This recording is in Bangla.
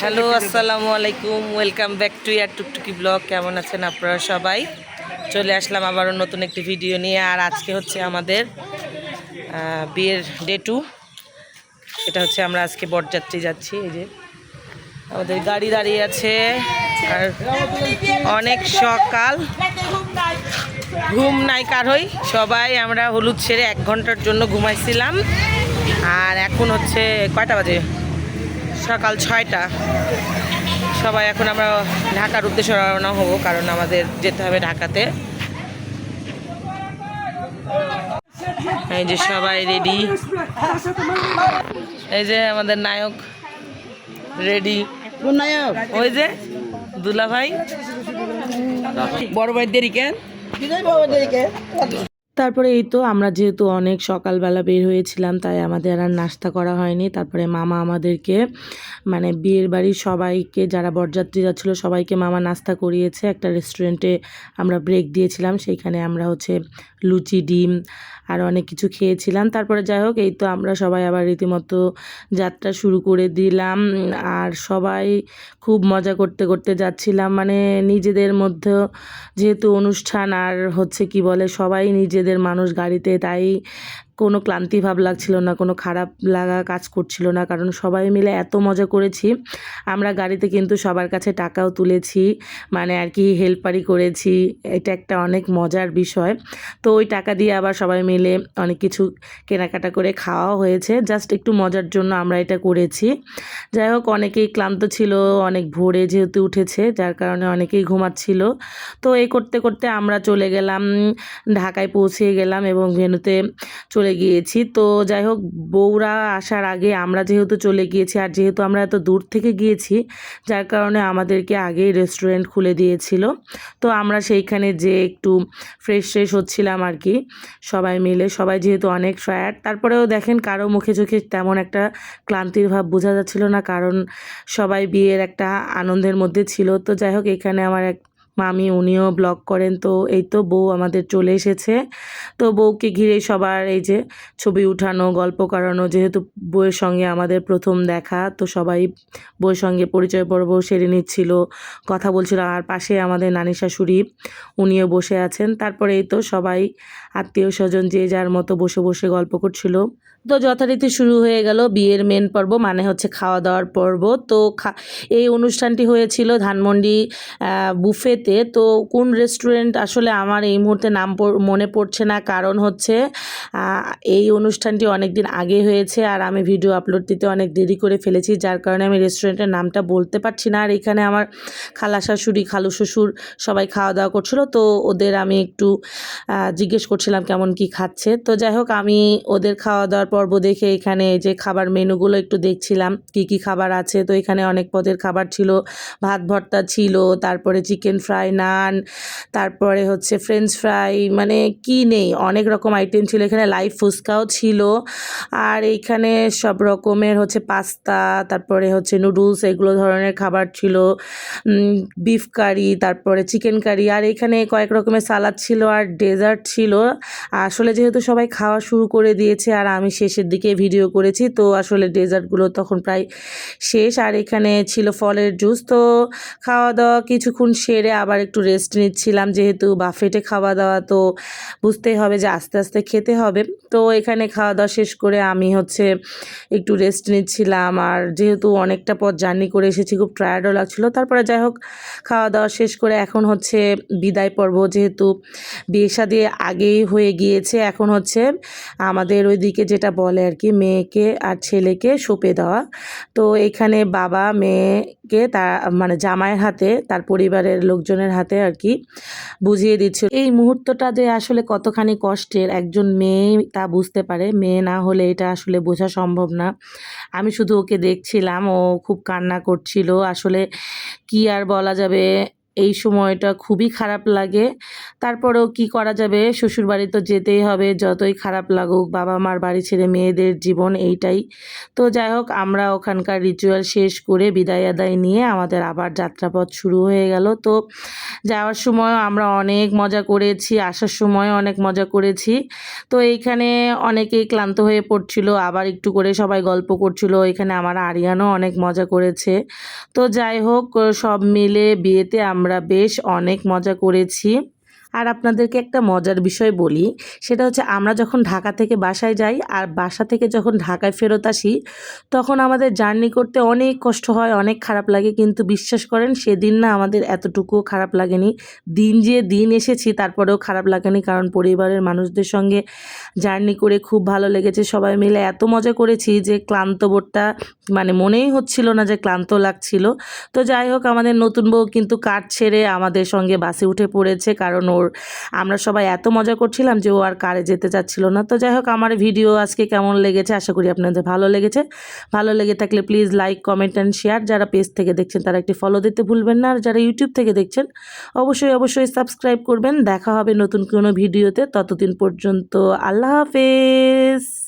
হ্যালো, আসসালামু আলাইকুম। Welcome back to year Tuktuki blog কেমন আছেন আপনারা সবাই? চলে আসলাম আবারও নতুন একটি ভিডিও নিয়ে। আর আজকে হচ্ছে আমাদের বিয়ের ডে টু এটা হচ্ছে আমরা আজকে বরযাত্রী যাচ্ছি। এই যে আমাদের গাড়ি দাঁড়িয়ে আছে। আর অনেক সকাল। ঘুম নাই কারোই। সবাই আমরা হলুদ ছেড়ে এক ঘণ্টার জন্য ঘুমাইছিলাম। আর এখন হচ্ছে কয়টা বাজে? সকাল ছয়টা। সবাই এখন আমরা ঢাকার উদ্দেশ্যে রওনা হব, কারণ আমাদের যেতে হবে ঢাকাতে। এই যে সবাই রেডি এই যে আমাদের নায়ক রেডি ওই যে দুলা ভাই বড় ভাই দেরি কেন? তারপরে এই তো আমরা যেহেতু অনেক সকালবেলা বের হয়েছিলাম, তাই আমাদের আর নাস্তা করা হয়নি। তারপরে মামা আমাদেরকে মানে বিয়ের বাড়ির সবাইকে, যারা বরযাত্রী যাচ্ছিল সবাইকে মামা নাস্তা করিয়েছে। একটা রেস্টুরেন্টে আমরা ব্রেক দিয়েছিলাম, সেইখানে আমরা হচ্ছে লুচি, ডিম আর অনেক কিছু খেয়েছিলাম। তারপরে যাই হোক, এই তো আমরা সবাই আবার রীতিমতো যাত্রা শুরু করে দিলাম আর সবাই খুব মজা করতে করতে যাচ্ছিলাম। মানে নিজেদের মধ্যে যেহেতু অনুষ্ঠান আর হচ্ছে কি বলে, সবাই নিজেদের মানুষ গাড়িতে তাই কোনো ক্লান্তি ভাব লাগছিল না, কোনো খারাপ লাগা কাজ করছিল না, কারণ সবাই মিলে এত মজা করেছি। আমরা গাড়িতে কিন্তু সবার কাছে টাকাও তুলেছি মানে আর কি হেল্পারি করেছি, এটা একটা অনেক মজার বিষয়। তো ওই টাকা দিয়ে আবার সবাই মিলে অনেক কিছু কেনাকাটা করে খাওয়াও হয়েছে, জাস্ট একটু মজার জন্য আমরা এটা করেছি। যাই হোক, অনেকেই ক্লান্ত ছিল, অনেক ভোরে যেহেতু উঠেছে, যার কারণে অনেকেই ঘুমাচ্ছিল। তো এই করতে করতে আমরা চলে গেলাম, ঢাকায় পৌঁছে গেলাম এবং ভেনুতে চলে গিয়েছি। তো যাই হোক বউরা আসার আগে আমরা যেহেতু চলে গিয়েছি আর যেহেতু আমরা এত দূর থেকে গিয়েছি, যার কারণে আমাদেরকে আগেই রেস্টুরেন্ট খুলে দিয়েছিল। তো আমরা সেইখানে যে একটু ফ্রেশ ফ্রেশ হচ্ছিলাম আর কি, সবাই মিলে, সবাই যেহেতু অনেক ফ্যাট তারপরেও দেখেন কারও মুখে চোখে তেমন একটা ক্লান্তির ভাব বোঝা যাচ্ছিল না, কারণ সবাই বিয়ের একটা আনন্দের মধ্যে ছিল। তো যাই হোক এখানে আমার এক মামি উনিও ব্লগ করেন, তো এই তো বউ আমাদের চলে এসেছে। তো বউকে ঘিরে সবার এই যে ছবি উঠানো, গল্প করানো, যেহেতু বউয়ের সঙ্গে আমাদের প্রথম দেখা, তো সবাই বউয়ের সঙ্গে পরিচয় পর্ব সেরে নিচ্ছিল, কথা বলছিল। আর পাশে আমাদের নানি শাশুড়ি উনিও বসে আছেন। তারপরে এই তো সবাই আত্মীয় স্বজন যে যার মতো বসে বসে গল্প করছিল। তো যথারীতি শুরু হয়ে গেল বিয়ের মেন পর্ব মানে হচ্ছে খাওয়া দাওয়ার পর্ব। তো এই অনুষ্ঠানটি হয়েছিল ধানমন্ডি বুফেতে। তো কোন রেস্টুরেন্ট আসলে আমার এই মুহূর্তে নাম মনে পড়ছে না। কারণ হচ্ছে এই অনুষ্ঠানটি অনেক দিন আগে হয়েছে আর আমি ভিডিও আপলোড দিতে অনেক দেরি করে ফেলেছি। যার কারণে আমি রেস্টুরেন্টের নামটা বলতে পারছি না। আর এখানে আমার খালা শাশুড়ি, খালু শ্বশুর সবাই খাওয়া দাওয়া করছিল। তো ওদের আমি একটু জিজ্ঞেস করছিলাম কেমন কি খাচ্ছে। তো যাই হোক, আমি ওদের খাওয়া দাওয়ার পর্ব দেখে এখানে যে খাবার মেনুগুলো একটু দেখছিলাম, কি কি খাবার আছে। তো এখানে অনেক পদের খাবার ছিল, ভাত ভর্তা ছিল, তারপরে চিকেন ফ্রাই, নান, তারপরে হচ্ছে ফ্রেঞ্চ ফ্রাই মানে কি নেই, অনেক রকম আইটেম ছিল। এখানে লাইভ ফুচকাও ছিল, আর এইখানে সব রকমের হচ্ছে পাস্তা, তারপরে হচ্ছে নুডলস, এগুলো ধরনের খাবার ছিল বিফ কারি, তারপরে চিকেন কারি, আর এখানে কয়েক রকমের সালাদ ছিল আর ডেজার্ট ছিল। আসলে যেহেতু সবাই খাওয়া শুরু করে দিয়েছে, আর আমি শেষের দিকে ভিডিও করেছি। তো আসলে ডেজার্টগুলো তখন প্রায় শেষ। আর এখানে ছিল ফলের জুস তো খাওয়া দাওয়া কিছুক্ষণ সেরে আবার একটু রেস্ট নিচ্ছিলাম। যেহেতু বাফেটে খাওয়া দাওয়া তো বুঝতেই হবে যে আস্তে আস্তে খেতে হবে। তো এখানে খাওয়া দাওয়া শেষ করে আমি হচ্ছে একটু রেস্ট নিচ্ছিলাম। আর যেহেতু অনেকটা পথ জার্নি করে এসেছি, খুব টায়ার্ডও লাগছিল। তারপরে যাই হোক খাওয়া দাওয়া শেষ করে এখন হচ্ছে বিদায় পর্ব। যেহেতু বিয়ে শাদি আগেই হয়ে গিয়েছে, এখন হচ্ছে আমাদের ওইদিকে যেটা বলে আর কি মেয়েকে আর ছেলেকে সঁপে দেওয়া। তো এখানে বাবা মেয়েকে তার মানে জামাইয়ের হাতে, তার পরিবারের লোকজনের হাতে আর কি বুঝিয়ে দিচ্ছে। এই মুহূর্তটা যে আসলে কতখানি কষ্টের, একজন মেয়ে তা বুঝতে পারে। মেয়ে না হলে এটা আসলে বোঝা সম্ভব না। আমি শুধু ওকে দেখছিলাম, ও খুব কান্না করছিল। আসলে কি আর বলা যাবে? এই সময়টা খুবই খারাপ লাগে। তারপরেও কি করা যাবে? শ্বশুরবাড়ি তো যেতেই হবে, যতই খারাপ লাগুক বাবা মার বাড়ি ছেড়ে মেয়েদের জীবন এইটাই। তো যাই হোক, আমরা ওখানকার রিচুয়াল শেষ করে বিদায় আদায় নিয়ে আমাদের আবার যাত্রাপথ শুরু হয়ে গেল। তো যাওয়ার সময় আমরা অনেক মজা করেছি, আসার সময় অনেক মজা করেছি। তো এইখানে অনেকেই ক্লান্ত হয়ে পড়ছিল, আবার একটু করে সবাই গল্প করছিল। এখানে আমার আরিয়ানও অনেক মজা করেছে। তো যাই হোক, সব মিলে বিয়েতে আমরা বেশ অনেক মজা করেছি। আর আপনাদেরকে একটা মজার বিষয় বলি, সেটা হচ্ছে আমরা যখন ঢাকা থেকে বাসায় যাই আর বাসা থেকে যখন ঢাকায় ফেরত আসি, তখন আমাদের জার্নি করতে অনেক কষ্ট হয়, অনেক খারাপ লাগে। কিন্তু বিশ্বাস করেন, সেদিন না আমাদের এতটুকুও খারাপ লাগেনি। দিন যে দিন এসেছি, তারপরেও খারাপ লাগেনি। কারণ পরিবারের মানুষদের সঙ্গে জার্নি করে খুব ভালো লেগেছে। সবাই মিলে এত মজা করেছি যে ক্লান্ত বোধটা মানে মনেই হচ্ছিল না যে ক্লান্ত লাগছিল। তো যাই হোক, আমাদের নতুন বউ কিন্তু কাঠ ছেড়ে আমাদের সঙ্গে বাসে উঠে পড়েছে। কারণ ওর আমরা সবাই এত মজা করছিলাম যে ও আর কারে যেতে চাচ্ছিল না। তো যাই হোক, আমার ভিডিও আজকে কেমন লেগেছে আশা করি আপনাদের ভালো লেগেছে। ভালো লেগে থাকলে please like comment and share যারা পেজ থেকে দেখছেন, তারা একটি ফলো দিতে ভুলবেন না। আর যারা ইউটিউব থেকে দেখছেন, অবশ্যই অবশ্যই সাবস্ক্রাইব করবেন। দেখা হবে নতুন কোনো ভিডিওতে। ততদিন পর্যন্ত আল্লাহ হাফেজ।